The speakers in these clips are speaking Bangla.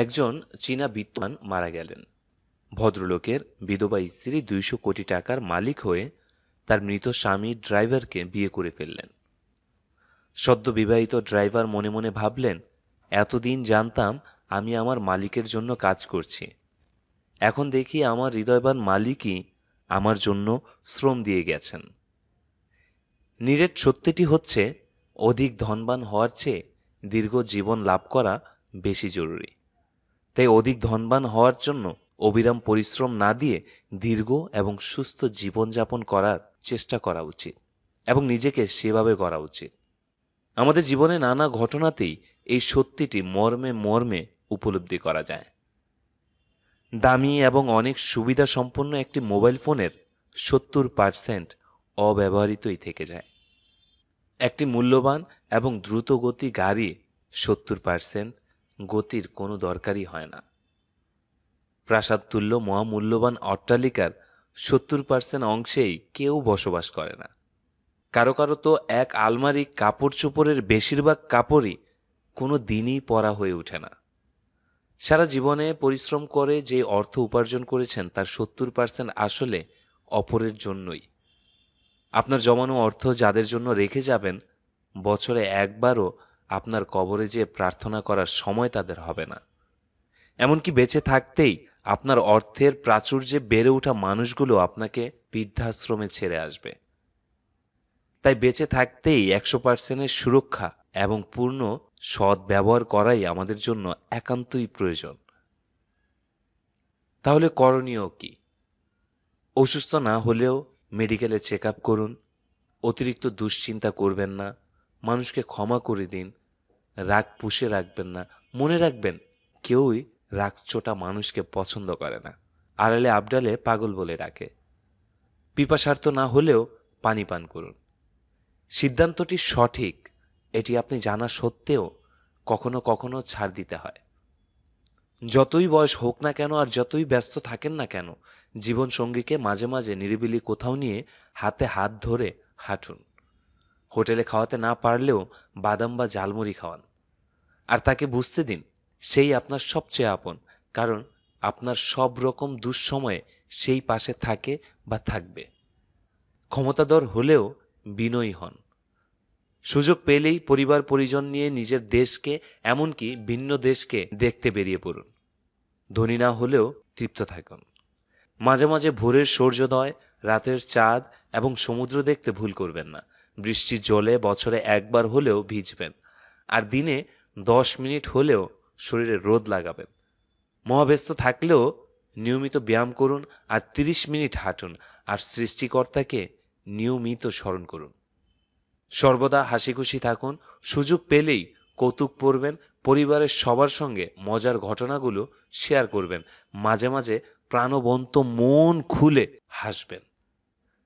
একজন চীনা বিত্তমান মারা গেলেন। ভদ্রলোকের বিধবা স্ত্রী দুইশো কোটি টাকার মালিক হয়ে তার মৃত স্বামী ড্রাইভারকে বিয়ে করে ফেললেন। সদ্য বিবাহিত ড্রাইভার মনে মনে ভাবলেন, এতদিন জানতাম আমি আমার মালিকের জন্য কাজ করছি। এখন দেখি আমার হৃদয়বান মালিকই আমার জন্য শ্রম দিয়ে গেছেন। নিরেট সত্যিটি হচ্ছে, অধিক ধনবান হওয়ার চেয়ে দীর্ঘ জীবন লাভ করা বেশি জরুরি। তাই অধিক ধনবান হওয়ার জন্য অবিরাম পরিশ্রম না দিয়ে দীর্ঘ এবং সুস্থ জীবনযাপন করার চেষ্টা করা উচিত এবং নিজেকে সেভাবে করা উচিত। আমাদের জীবনে নানা ঘটনাতেই এই সত্যিটি মর্মে মর্মে উপলব্ধি করা যায়। দামি এবং অনেক সুবিধা সম্পন্ন একটি মোবাইল ফোনের সত্তর পার্সেন্ট অব্যবহৃতই থেকে যায়। একটি মূল্যবান এবং দ্রুতগতি গাড়ি সত্তর পার্সেন্ট গতির কোনো দরকারই হয় না। প্রাসাদতুল্য মহামূল্যবান অট্টালিকার সত্তর পার্সেন্ট অংশেই কেউ বসবাস করে না। কারও কারও তো এক আলমারি কাপড় চোপড়ের বেশিরভাগ কাপড়ই কোনো দিনই পরা হয়ে ওঠে না। সারা জীবনে পরিশ্রম করে যে অর্থ উপার্জন করেছেন তার সত্তর পার্সেন্ট আসলে অপরের জন্যই। আপনার জমানো অর্থ যাদের জন্য রেখে যাবেন, বছরে একবারও আপনার কবরে যে প্রার্থনা করার সময় তাদের হবে না। এমনকি বেঁচে থাকতেই আপনার অর্থের প্রাচুর্যে বেড়ে ওঠা মানুষগুলো আপনাকে বৃদ্ধাশ্রমে ছেড়ে আসবে। তাই বেঁচে থাকতেই একশো পার্সেন্টের সুরক্ষা এবং পূর্ণ সৎ ব্যবহার করাই আমাদের জন্য একান্তই প্রয়োজন। তাহলে করণীয় কি? অসুস্থ না হলেও মেডিকেলে চেক আপ করুন, অতিরিক্ত দুশ্চিন্তা করবেন না মানুষকে ক্ষমা করে দিন। রাগ পুষে রাখবেন না। মনে রাখবেন, কেউই রাগচোটা মানুষকে পছন্দ করে না। আড়ালে আবডালে পাগল বলে রাখে পিপাসার্থ না হলেও পানি পান করুন। সিদ্ধান্তটি সঠিক, এটি আপনি জানা সত্ত্বেও কখনো কখনো ছাড় দিতে হয়। যতই বয়স হোক না কেন আর যতই ব্যস্ত থাকেন না কেন জীবন সঙ্গীকে মাঝে মাঝে নিরিবিলি কোথাও নিয়ে হাতে হাত ধরে হাঁটুন। হোটেলে খাওয়াতে না পারলেও বাদাম বা ঝালমুড়ি খাওয়ান। আর তাকে বুঝতে দিন, সেই আপনার সবচেয়ে আপন, কারণ আপনার সব রকম দুঃসময়ে সেই পাশে থাকে বা থাকবে। ক্ষমতাধর হলেও বিনয়ী হন। সুযোগ পেলেই পরিবার পরিজন নিয়ে নিজের দেশকে, এমনকি ভিন্ন দেশকে দেখতে বেরিয়ে পড়ুন। ধনী না হলেও তৃপ্ত থাকুন। মাঝে মাঝে ভোরের সূর্যোদয়, রাতের চাঁদ এবং সমুদ্র দেখতে ভুল করবেন না। বৃষ্টির জলে বছরে একবার হলেও ভিজবেন, আর দিনে দশ মিনিট হলেও শরীরে রোদ লাগাবেন। মহাব্যস্ত থাকলেও নিয়মিত ব্যায়াম করুন আর তিরিশ মিনিট হাঁটুন, আর সৃষ্টিকর্তাকে নিয়মিত স্মরণ করুন। সর্বদা হাসি খুশি থাকুন, সুযোগ পেলেই কৌতুক পড়বেন, পরিবারের সবার সঙ্গে মজার ঘটনাগুলো শেয়ার করবেন, মাঝে মাঝে প্রাণবন্ত মন খুলে হাসবেন।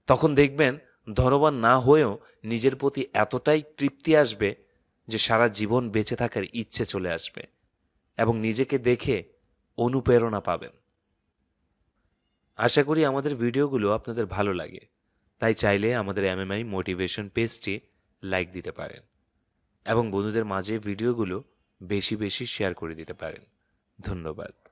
তখন দেখবেন ধনবান না হয়েও নিজের প্রতি এতটাই তৃপ্তি আসবে যে সারা জীবন বেঁচে থাকার ইচ্ছে চলে আসবে এবং নিজেকে দেখে অনুপ্রেরণা পাবেন। আশা করি আমাদের ভিডিওগুলো আপনাদের ভালো লাগে। তাই চাইলে আমাদের এমএমআই মোটিভেশন পেজটি লাইক দিতে পারেন এবং বন্ধুদের মাঝে ভিডিওগুলো বেশি বেশি শেয়ার করে দিতে পারেন। ধন্যবাদ।